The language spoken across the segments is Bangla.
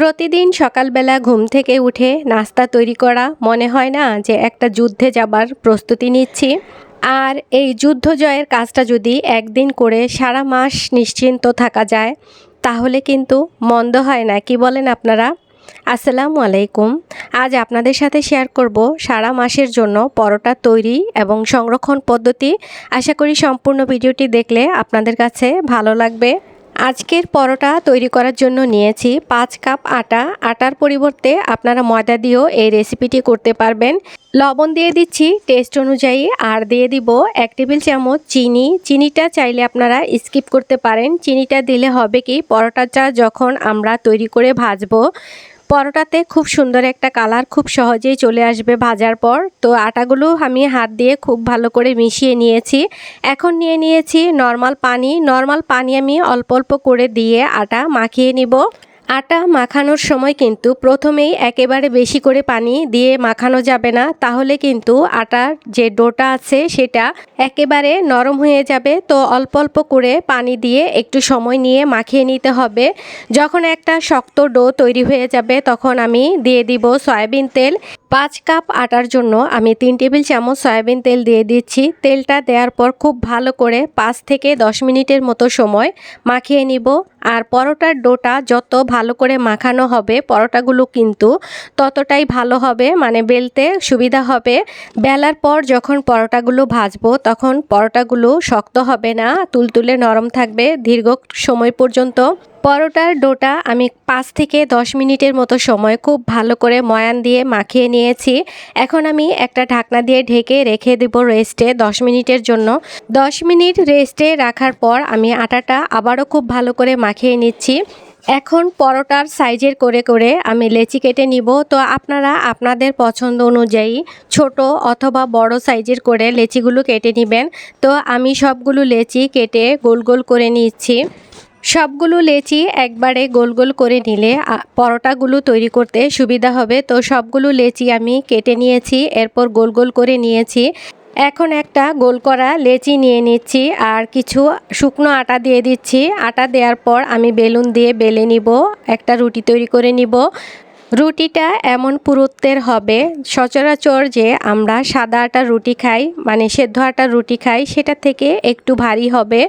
প্রতিদিন সকালবেলা ঘুম থেকে উঠে নাস্তা তৈরি করা মনে হয় না যে একটা যুদ্ধে যাবার প্রস্তুতি নিচ্ছি? আর এই যুদ্ধ জয়ের কাজটা যদি একদিন করে সারা মাস নিশ্চিন্ত থাকা যায়, তাহলে কিন্তু মন্দ হয় না, কি বলেন আপনারা? আসসালামু আলাইকুম। আজ আপনাদের সাথে শেয়ার করব সারা মাসের জন্য পরোটা তৈরি এবং সংরক্ষণ পদ্ধতি। আশা করি সম্পূর্ণ ভিডিওটি দেখলে আপনাদের কাছে ভালো লাগবে। আজকের পরোটা তৈরি করার জন্য নিয়েছি পাঁচ কাপ আটা। আটার পরিবর্তে আপনারা ময়দা দিয়েও এই রেসিপিটি করতে পারবেন। লবণ দিয়ে দিচ্ছি, টেস্ট অনুযায়ী। আর দিয়ে দিব এক টেবিল চামচ চিনি। চিনিটা চাইলে আপনারা স্কিপ করতে পারেন। চিনিটা দিলে হবে কি, পরোটাটা যখন আমরা তৈরি করে ভাজবো পরোটাতে খুব সুন্দর একটা কালার, খুব সহজেই চলে আসবে ভাজার পর। তো আটাগুলো আমি হাত দিয়ে খুব ভালো করে মিশিয়ে নিয়েছি। এখন নিয়ে নিয়েছি নর্মাল পানি। নর্মাল পানি আমি অল্প অল্প করে দিয়ে আটা মাখিয়ে নিব। আটা মাখানোর সময় কিন্তু প্রথমেই একেবারে বেশি করে পানি দিয়ে মাখানো যাবে না। তাহলে কিন্তু আটার যে ডোটা আছে সেটা একেবারে নরম হয়ে যাবে। তো অল্প অল্প করে পানি দিয়ে একটু সময় নিয়ে মাখিয়ে নিতে হবে। যখন একটা শক্ত ডো তৈরি হয়ে যাবে তখন আমি দিয়ে দিব সয়াবিন তেল। পাঁচ কাপ আটার জন্য আমি তিন টেবিল চামচ সয়াবিন তেল দিয়ে দিচ্ছি। তেলটা দেওয়ার পর খুব ভালো করে পাঁচ থেকে দশ মিনিটের মতো সময় মাখিয়ে নিব। আর পরোটার ডোটা যত ভালো করে মাখানো হবে, পরোটাগুলো কিন্তু ততটাই ভালো হবে মানে বেলতে সুবিধা হবে। বেলার পর যখন পরোটাগুলো ভাজবো, তখন পরোটাগুলো শক্ত হবে না, তুলতুলে নরম থাকবে দীর্ঘ সময় পর্যন্ত। পরোটার ডোটা আমি পাঁচ থেকে দশ মিনিটের মতো সময় খুব ভালো করে ময়ান দিয়ে মাখিয়ে নিয়েছি। এখন আমি একটা ঢাকনা দিয়ে ঢেকে রেখে দেব রেস্টে দশ মিনিটের জন্য। দশ মিনিট রেস্টে রাখার পর আমি আটাটা আবারও খুব ভালো করে মাখিয়ে নিচ্ছি। এখন পরোটার সাইজের করে করে আমি লেচি কেটে নিব। তো আপনারা আপনাদের পছন্দ অনুযায়ী ছোট অথবা বড় সাইজের করে লেচিগুলো কেটে নেবেন। তো আমি সবগুলো লেচি কেটে গোল গোল করে নিচ্ছি। সবগুলো লেচি একবারে গোল গোল করে নিলে পরোটাগুলো তৈরি করতে সুবিধা হবে। তো সবগুলো লেচি আমি কেটে নিয়েছি, এরপর গোল গোল করে নিয়েছি। এখন একটা গোল করা লেচি নিয়ে নিচ্ছি আর কিছু শুকনো আটা দিয়ে দিচ্ছি। আটা দেওয়ার পর আমি বেলুন দিয়ে বেলে নিব, একটা রুটি তৈরি করে নিব। রুটিটা এমন পুরুত্বের হবে, সচরাচর যে আমরা সাদা আটার রুটি খাই মানে সেদ্ধ আটার রুটি খাই, সেটা থেকে একটু ভারী হবে।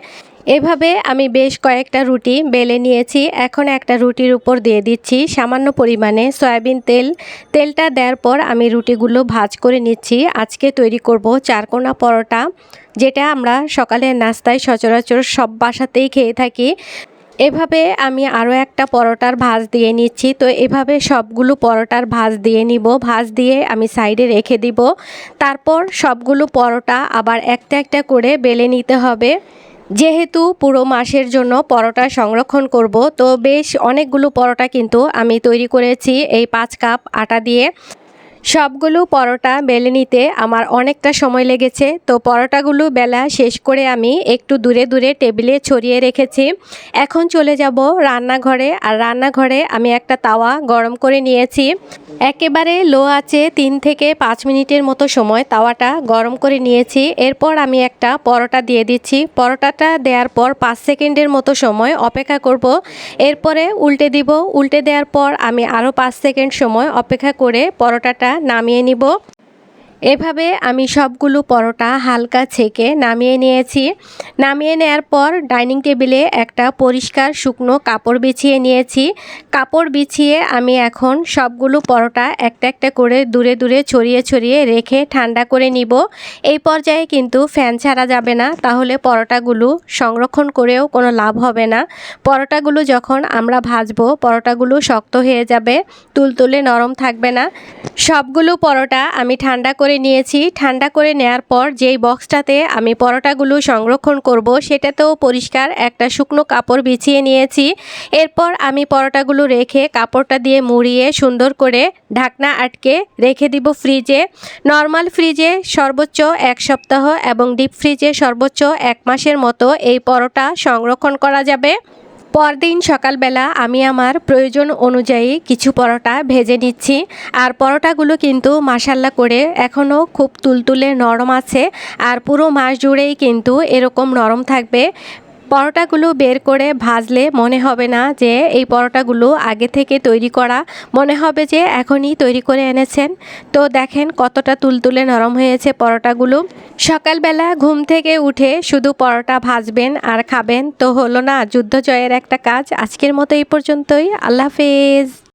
এভাবে আমি বেশ কয়েকটা রুটি বেলে নিয়েছি। এখন একটা রুটির উপর দিয়ে দিচ্ছি সামান্য পরিমাণে সয়াবিন তেল। তেলটা দেওয়ার পর আমি রুটিগুলো ভাজ করে নিচ্ছি। আজকে তৈরি করব চারকোনা পরোটা, যেটা আমরা সকালের নাস্তায় সচরাচর সব বাসাতেই খেয়ে থাকি। এভাবে আমি আরও একটা পরোটার ভাজ দিয়ে নিচ্ছি। তো এভাবে সবগুলো পরোটার ভাজ দিয়ে নিব। ভাজ দিয়ে আমি সাইডে রেখে দিব। তারপর সবগুলো পরোটা আবার একটা একটা করে বেলে নিতে হবে। যেহেতু পুরো মাসের জন্য পরোটা সংরক্ষণ করব, তো বেশ অনেকগুলো পরোটা কিন্তু আমি তৈরি করেছি এই পাঁচ কাপ আটা দিয়ে। সবগুলো পরোটা বেলে নিতে আমার অনেকটা সময় লেগেছে। তো পরোটাগুলো বেলা শেষ করে আমি একটু দূরে দূরে টেবিলে ছড়িয়ে রেখেছি। এখন চলে যাব রান্নাঘরে। আর রান্নাঘরে আমি একটা তাওয়া গরম করে নিয়েছি। একেবারে লো আছে তিন থেকে পাঁচ মিনিটের মতো সময় তাওয়াটা গরম করে নিয়েছি। এরপর আমি একটা পরোটা দিয়ে দিচ্ছি। পরোটাটা দেওয়ার পর পাঁচ সেকেন্ডের মতো সময় অপেক্ষা করব। এরপরে উল্টে দিব। উল্টে দেওয়ার পর আমি আরও পাঁচ সেকেন্ড সময় অপেক্ষা করে পরোটাটা নামিয়ে নিব। এভাবে আমি সবগুলো পরোটা হালকা ছেঁকে নামিয়ে নিয়েছি। নামিয়ে নেওয়ার পর ডাইনিং টেবিলে একটা পরিষ্কার শুকনো কাপড় বিছিয়ে নিয়েছি। কাপড় বিছিয়ে আমি এখন সবগুলো পরোটা একটা একটা করে দূরে দূরে ছড়িয়ে ছড়িয়ে রেখে ঠান্ডা করে নিব। এই পর্যায়ে কিন্তু ফ্যান ছাড়া যাবে না, তাহলে পরোটাগুলো সংরক্ষণ করেও কোনো লাভ হবে না। পরোটাগুলো যখন আমরা ভাজবো, পরোটাগুলো শক্ত হয়ে যাবে, তুলতুলে নরম থাকবে না। সবগুলো পরোটা আমি ঠান্ডা করে করে নিয়েছি। ঠান্ডা করে নেয়ার পর যেই বক্সটাতে আমি পরোটাগুলো সংরক্ষণ করব, সেটাতেও পরিষ্কার একটা শুকনো কাপড় বিছিয়ে নিয়েছি। এরপর আমি পরোটাগুলো রেখে কাপড়টা দিয়ে মুড়িয়ে সুন্দর করে ঢাকনা আটকে রেখে দিব ফ্রিজে। নর্মাল ফ্রিজে সর্বোচ্চ এক সপ্তাহ এবং ডিপ ফ্রিজে সর্বোচ্চ এক মাসের মতো এই পরোটা সংরক্ষণ করা যাবে। পরদিন সকালবেলা আমি আমার প্রয়োজন অনুযায়ী কিছু পরোটা ভেজে নিচ্ছি। আর পরোটাগুলো কিন্তু মাসাল্লা করে এখনও খুব তুলতুলে নরম আছে। আর পুরো মাস জুড়েই কিন্তু এরকম নরম থাকবে। পরোটাগুলো বের করে ভাজলে মনে হবে না যে এই পরোটাগুলো আগে থেকে তৈরি করা। মনে হবে যে এখনই তৈরি করে এনেছেন। তো দেখেন কতটা তুলতুলে নরম হয়েছে পরোটাগুলো। সকালবেলা ঘুম থেকে উঠে শুধু পরোটা ভাজবেন আর খাবেন তো হলো না। যুদ্ধ জয়ের একটা কাজ। আজকের মতো এই পর্যন্তই। আল্লাহ হাফেজ।